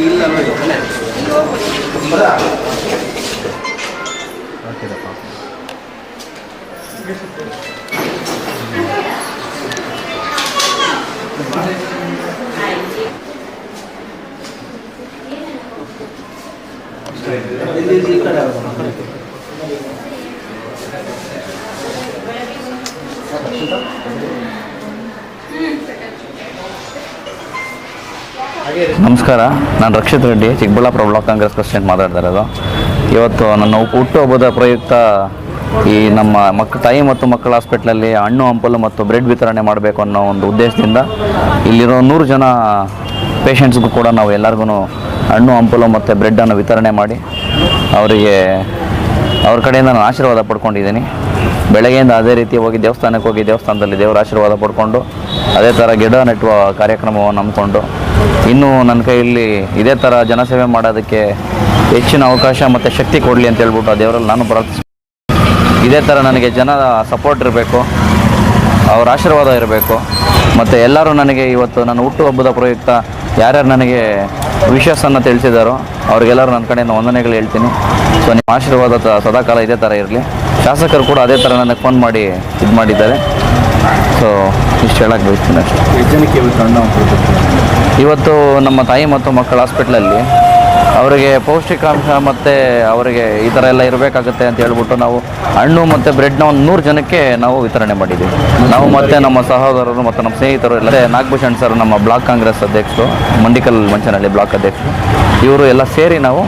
ಇಲ್ಲ ನೋಡಿ ಬರ ಹಾಕಿದಪ್ಪ ಇಲ್ಲಿ ಈ ಕಡೆ Thank you. ನಮಸ್ಕಾರ, ನಾನು ರಕ್ಷಿತ್ ರೆಡ್ಡಿ, ಚಿಕ್ಕಬಳ್ಳಾಪುರ ಬ್ಲಾಕ್ ಕಾಂಗ್ರೆಸ್ ಪ್ರೆಸಿಡೆಂಟ್ ಮಾತಾಡ್ತಾ ಇರೋದು. ಇವತ್ತು ನನ್ನ ಹುಟ್ಟುಹಬ್ಬದ ಪ್ರಯುಕ್ತ ಈ ನಮ್ಮ ಮಕ್ಕ ತಾಯಿ ಮತ್ತು ಮಕ್ಕಳ ಹಾಸ್ಪಿಟ್ಲಲ್ಲಿ ಹಣ್ಣು, ಹಂಪಲು ಮತ್ತು ಬ್ರೆಡ್ ವಿತರಣೆ ಮಾಡಬೇಕು ಅನ್ನೋ ಒಂದು ಉದ್ದೇಶದಿಂದ ಇಲ್ಲಿರೋ ನೂರು ಜನ ಪೇಷಂಟ್ಸ್ಗೂ ಕೂಡ ನಾವು ಎಲ್ಲರಿಗೂ ಹಣ್ಣು, ಹಂಪಲು ಮತ್ತು ಬ್ರೆಡ್ಡನ್ನು ವಿತರಣೆ ಮಾಡಿ ಅವರಿಗೆ ಅವ್ರ ಕಡೆಯಿಂದ ನಾನು ಆಶೀರ್ವಾದ ಪಡ್ಕೊಂಡಿದ್ದೀನಿ. ಬೆಳಗ್ಗೆಯಿಂದ ಅದೇ ರೀತಿ ಹೋಗಿ ದೇವಸ್ಥಾನಕ್ಕೆ ಹೋಗಿ ದೇವಸ್ಥಾನದಲ್ಲಿ ದೇವರ ಆಶೀರ್ವಾದ ಪಡ್ಕೊಂಡು ಅದೇ ಥರ ಗಿಡ ನೆಟ್ಟುವ ಕಾರ್ಯಕ್ರಮವನ್ನು ನಂಬಿಕೊಂಡು ಇನ್ನೂ ನನ್ನ ಕೈಯಲ್ಲಿ ಇದೇ ಥರ ಜನಸೇವೆ ಮಾಡೋದಕ್ಕೆ ಹೆಚ್ಚಿನ ಅವಕಾಶ ಮತ್ತು ಶಕ್ತಿ ಕೊಡಲಿ ಅಂತ ಹೇಳ್ಬಿಟ್ಟು ಆ ದೇವರಲ್ಲಿ ನಾನು ಪ್ರಾರ್ಥಿಸ್ತೀನಿ. ಇದೇ ಥರ ನನಗೆ ಜನ ಸಪೋರ್ಟ್ ಇರಬೇಕು, ಅವರ ಆಶೀರ್ವಾದ ಇರಬೇಕು, ಮತ್ತು ಎಲ್ಲರೂ ನನಗೆ ಇವತ್ತು ನನ್ನ ಹುಟ್ಟುಹಬ್ಬದ ಪ್ರಯುಕ್ತ ಯಾರ್ಯಾರು ನನಗೆ ವಿಶ್ವಾಸವನ್ನು ತಿಳಿಸಿದಾರೋ ಅವ್ರಿಗೆಲ್ಲರೂ ನನ್ನ ಕಡೆಯಿಂದ ವಂದನೆಗಳು ಹೇಳ್ತೀನಿ. ಸೊ ನಿಮ್ಮ ಆಶೀರ್ವಾದ ಸದಾಕಾಲ ಇದೇ ಥರ ಇರಲಿ. ಶಾಸಕರು ಕೂಡ ಅದೇ ಥರ ನನಗೆ ಫೋನ್ ಮಾಡಿ ಇದು ಮಾಡಿದ್ದಾರೆ. ಸೊ ಇಷ್ಟು ಹೇಳಕ್ಕೆ ಬಯಸ್ತೀನಿ ಅಷ್ಟೇ. ಎಷ್ಟು ಜನಕ್ಕೆ ಇವತ್ತು ಇವತ್ತು ನಮ್ಮ ತಾಯಿ ಮತ್ತು ಮಕ್ಕಳ ಹಾಸ್ಪಿಟ್ಲಲ್ಲಿ ಅವರಿಗೆ ಪೌಷ್ಟಿಕಾಂಶ ಮತ್ತು ಅವರಿಗೆ ಈ ಥರ ಎಲ್ಲ ಇರಬೇಕಾಗುತ್ತೆ ಅಂತ ಹೇಳ್ಬಿಟ್ಟು ನಾವು ಹಣ್ಣು ಮತ್ತು ಬ್ರೆಡ್ನ ಒಂದು ನೂರು ಜನಕ್ಕೆ ನಾವು ವಿತರಣೆ ಮಾಡಿದ್ದೀವಿ. ನಾವು ಮತ್ತು ನಮ್ಮ ಸಹೋದರರು ಮತ್ತು ನಮ್ಮ ಸ್ನೇಹಿತರು ಎಲ್ಲ ನಾಗಭೂಷಣ್ ಸರ್ ನಮ್ಮ ಬ್ಲಾಕ್ ಕಾಂಗ್ರೆಸ್ ಅಧ್ಯಕ್ಷರು, ಮಂಡಿಕಲ್ ಮಂಚನಹಳ್ಳಿ ಬ್ಲಾಕ್ ಅಧ್ಯಕ್ಷರು. ಇವರು ಎಲ್ಲ ಸೇರಿ ನಾವು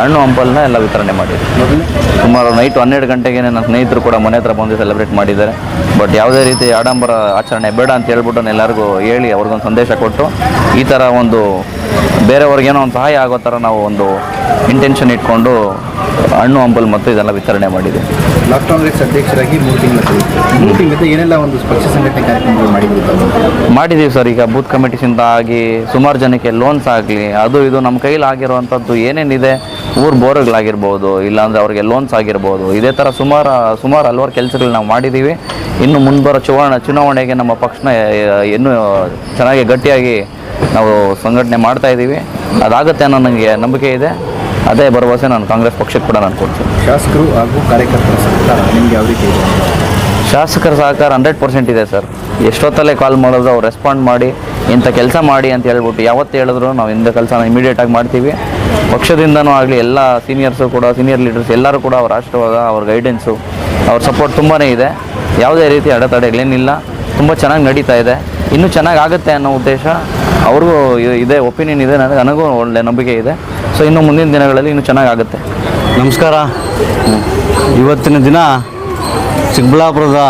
ಹಣ್ಣು ಹಂಪಲನ್ನ ಎಲ್ಲ ವಿತರಣೆ ಮಾಡಿದ್ದೀವಿ. ಸುಮಾರು ನೈಟ್ ಹನ್ನೆರಡು ಗಂಟೆಗೆ ನನ್ನ ಸ್ನೇಹಿತರು ಕೂಡ ಮನೆ ಹತ್ರ ಬಂದು ಸೆಲೆಬ್ರೇಟ್ ಮಾಡಿದ್ದಾರೆ. ಬಟ್ ಯಾವುದೇ ರೀತಿ ಆಡಂಬರ ಆಚರಣೆ ಬೇಡ ಅಂತ ಹೇಳ್ಬಿಟ್ಟು ಎಲ್ಲರಿಗೂ ಹೇಳಿ ಅವ್ರಿಗೊಂದು ಸಂದೇಶ ಕೊಟ್ಟು ಈ ಥರ ಒಂದು ಬೇರೆಯವ್ರಿಗೇನೋ ಒಂದು ಸಹಾಯ ಆಗೋ ಥರ ನಾವು ಒಂದು ಇಂಟೆನ್ಷನ್ ಇಟ್ಕೊಂಡು ಹಣ್ಣು ಹಂಬಲ್ ಮತ್ತು ಇದೆಲ್ಲ ವಿತರಣೆ ಮಾಡಿದೆ ಲಾಕ್ಡೌನ್ ಅಧ್ಯಕ್ಷರಾಗಿ ಮೂರು ತಿಂಗಳ ಏನೆಲ್ಲ ಒಂದು ಪಕ್ಷ ಸಂಘಟನೆ ಕಾರ್ಯಕ್ರಮಗಳು ಮಾಡಿದ್ದೀವಿ? ಮಾಡಿದ್ದೀವಿ ಸರ್ ಈಗ ಬೂತ್ ಕಮಿಟಿಸಿಂದ ಆಗಿ ಸುಮಾರು ಜನಕ್ಕೆ ಲೋನ್ಸ್ ಆಗಲಿ ಅದು ಇದು ನಮ್ಮ ಕೈಲಿ ಆಗಿರುವಂಥದ್ದು ಏನೇನಿದೆ ಊರು ಬೋರ್ಗಳಾಗಿರ್ಬೋದು ಇಲ್ಲಾಂದರೆ ಅವ್ರಿಗೆ ಲೋನ್ಸ್ ಆಗಿರ್ಬೋದು ಇದೇ ಥರ ಸುಮಾರು ಸುಮಾರು ಹಲವಾರು ಕೆಲಸಗಳು ನಾವು ಮಾಡಿದ್ದೀವಿ ಇನ್ನು ಮುಂಬರೋ ಚುನಾವಣೆ ಚುನಾವಣೆಗೆ ನಮ್ಮ ಪಕ್ಷನ ಇನ್ನೂ ಚೆನ್ನಾಗಿ ಗಟ್ಟಿಯಾಗಿ ನಾವು ಸಂಘಟನೆ ಮಾಡ್ತಾ ಇದ್ದೀವಿ. ಅದಾಗುತ್ತೆ ಅನ್ನೋ ನನಗೆ ನಂಬಿಕೆ ಇದೆ. ಅದೇ ಭರವಸೆ ನಾನು ಕಾಂಗ್ರೆಸ್ ಪಕ್ಷಕ್ಕೆ ಕೂಡ ನಾನು ಕೊಡ್ತೀನಿ. ಶಾಸಕರು ಹಾಗೂ ಕಾರ್ಯಕರ್ತರ ಸಹಕಾರ ನಿಮಗೆ ಯಾವ ರೀತಿ ಇದೆ? ಶಾಸಕರ ಸಹಕಾರ ಹಂಡ್ರೆಡ್ ಪರ್ಸೆಂಟ್ ಇದೆ ಸರ್. ಎಷ್ಟೊತ್ತಲ್ಲೇ ಕಾಲ್ ಮಾಡಿದ್ರು ಅವ್ರು ರೆಸ್ಪಾಂಡ್ ಮಾಡಿ ಇಂಥ ಕೆಲಸ ಮಾಡಿ ಅಂತ ಹೇಳ್ಬಿಟ್ಟು ಯಾವತ್ತು ಹೇಳಿದ್ರು ನಾವು ಇಂಥ ಕೆಲಸನ ಇಮಿಡಿಯೇಟಾಗಿ ಮಾಡ್ತೀವಿ. ಪಕ್ಷದಿಂದನೂ ಆಗಲಿ ಎಲ್ಲ ಸೀನಿಯರ್ಸು ಕೂಡ ಸೀನಿಯರ್ ಲೀಡರ್ಸ್ ಎಲ್ಲರೂ ಕೂಡ ಅವ್ರ ಆಶೀರ್ವಾದ ಅವ್ರ ಗೈಡೆನ್ಸು ಅವ್ರ ಸಪೋರ್ಟ್ ತುಂಬಾ ಇದೆ. ಯಾವುದೇ ರೀತಿ ಅಡೆತಡೆಗಳೇನಿಲ್ಲ. ತುಂಬ ಚೆನ್ನಾಗಿ ನಡೀತಾ ಇದೆ. ಇನ್ನೂ ಚೆನ್ನಾಗಿ ಆಗುತ್ತೆ ಅನ್ನೋ ಉದ್ದೇಶ ಅವ್ರಿಗೂ ಇದೆ ಒಪಿನಿಯನ್ ಇದೆ, ನನಗೆ ನನಗೂ ಒಳ್ಳೆ ನಂಬಿಕೆ ಇದೆ. ಸೊ ಇನ್ನು ಮುಂದಿನ ದಿನಗಳಲ್ಲಿ ಇನ್ನೂ ಚೆನ್ನಾಗಾಗುತ್ತೆ. ನಮಸ್ಕಾರ. ಇವತ್ತಿನ ದಿನ ಚಿಕ್ಕಬಳ್ಳಾಪುರದ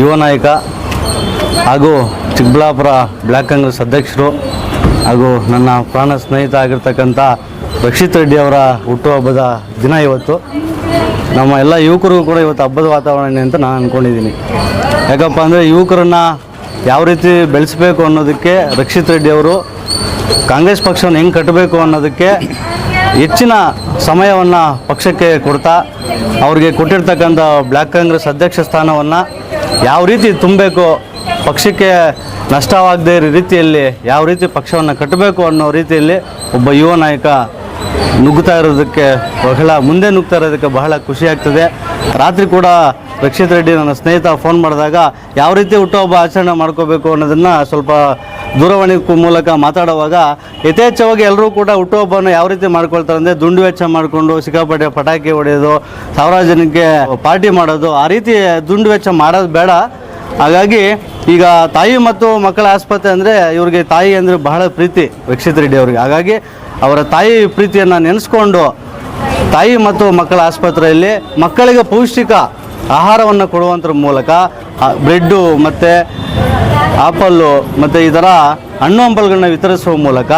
ಯುವ ನಾಯಕ ಹಾಗೂ ಚಿಕ್ಕಬಳ್ಳಾಪುರ ಬ್ಲ್ಯಾಕ್ ಕಾಂಗ್ರೆಸ್ ಅಧ್ಯಕ್ಷರು ಹಾಗೂ ನನ್ನ ಪ್ರಾಣ ಸ್ನೇಹಿತ ಆಗಿರ್ತಕ್ಕಂಥ ರಕ್ಷಿತ್ ರೆಡ್ಡಿ ಅವರ ಹುಟ್ಟುಹಬ್ಬದ ದಿನ ಇವತ್ತು. ನಮ್ಮ ಎಲ್ಲ ಯುವಕರಿಗೂ ಕೂಡ ಇವತ್ತು ಹಬ್ಬದ ವಾತಾವರಣ ಅಂತ ನಾನು ಅಂದ್ಕೊಂಡಿದ್ದೀನಿ ಯಾಕಪ್ಪ ಅಂದರೆ ಯುವಕರನ್ನು ಯಾವ ರೀತಿ ಬೆಳೆಸಬೇಕು ಅನ್ನೋದಕ್ಕೆ ರಕ್ಷಿತ್ ರೆಡ್ಡಿ ಅವರು ಕಾಂಗ್ರೆಸ್ ಪಕ್ಷವನ್ನು ಹೆಂಗೆ ಕಟ್ಟಬೇಕು ಅನ್ನೋದಕ್ಕೆ ಹೆಚ್ಚಿನ ಸಮಯವನ್ನು ಪಕ್ಷಕ್ಕೆ ಕೊಡ್ತಾ, ಅವ್ರಿಗೆ ಕೊಟ್ಟಿರ್ತಕ್ಕಂಥ ಬ್ಲ್ಯಾಕ್ ಕಾಂಗ್ರೆಸ್ ಅಧ್ಯಕ್ಷ ಸ್ಥಾನವನ್ನು ಯಾವ ರೀತಿ ತುಂಬಬೇಕು, ಪಕ್ಷಕ್ಕೆ ನಷ್ಟವಾಗದೇ ಇರೋ ರೀತಿಯಲ್ಲಿ ಯಾವ ರೀತಿ ಪಕ್ಷವನ್ನು ಕಟ್ಟಬೇಕು ಅನ್ನೋ ರೀತಿಯಲ್ಲಿ ಒಬ್ಬ ಯುವ ನಾಯಕ ನುಗ್ಗುತ್ತಾ ಇರೋದಕ್ಕೆ ಬಹಳ ಮುಂದೆ ನುಗ್ತಾ ಇರೋದಕ್ಕೆ ಬಹಳ ಖುಷಿ ಆಗ್ತದೆ. ರಾತ್ರಿ ಕೂಡ ರಕ್ಷಿತ್ ರೆಡ್ಡಿ ನನ್ನ ಸ್ನೇಹಿತ ಫೋನ್ ಮಾಡಿದಾಗ ಯಾವ ರೀತಿ ಹುಟ್ಟುಹಬ್ಬ ಆಚರಣೆ ಮಾಡ್ಕೋಬೇಕು ಅನ್ನೋದನ್ನು ಸ್ವಲ್ಪ ದೂರವಾಣಿ ಮೂಲಕ ಮಾತಾಡುವಾಗ ಯಥೇಚ್ಛವಾಗಿ ಎಲ್ಲರೂ ಕೂಡ ಹುಟ್ಟುಹಬ್ಬನ ಯಾವ ರೀತಿ ಮಾಡ್ಕೊಳ್ತಾರೆ ಅಂದರೆ ದುಂಡು ವೆಚ್ಚ ಮಾಡಿಕೊಂಡು ಸಿಕ್ಕಾಪಟ್ಟೆ ಪಟಾಕಿ ಹೊಡೆಯೋದು ಸಾವಿರಾರು ಪಾರ್ಟಿ ಮಾಡೋದು ಆ ರೀತಿ ದುಂಡು ವೆಚ್ಚ ಮಾಡೋದು ಬೇಡ. ಹಾಗಾಗಿ ಈಗ ತಾಯಿ ಮತ್ತು ಮಕ್ಕಳ ಆಸ್ಪತ್ರೆ ಅಂದರೆ ಇವ್ರಿಗೆ ತಾಯಿ ಅಂದರೆ ಬಹಳ ಪ್ರೀತಿ ರಕ್ಷಿತ್ ರೆಡ್ಡಿ ಅವ್ರಿಗೆ. ಹಾಗಾಗಿ ಅವರ ತಾಯಿ ಪ್ರೀತಿಯನ್ನು ನೆನೆಸ್ಕೊಂಡು ತಾಯಿ ಮತ್ತು ಮಕ್ಕಳ ಆಸ್ಪತ್ರೆಯಲ್ಲಿ ಮಕ್ಕಳಿಗೆ ಪೌಷ್ಟಿಕ ಆಹಾರವನ್ನು ಕೊಡುವಂಥ ಮೂಲಕ ಬ್ರೆಡ್ಡು ಮತ್ತು ಆಪಲ್ಲು ಮತ್ತು ಈ ಥರ ಹಣ್ಣು ಹಂಪಲುಗಳನ್ನ ವಿತರಿಸುವ ಮೂಲಕ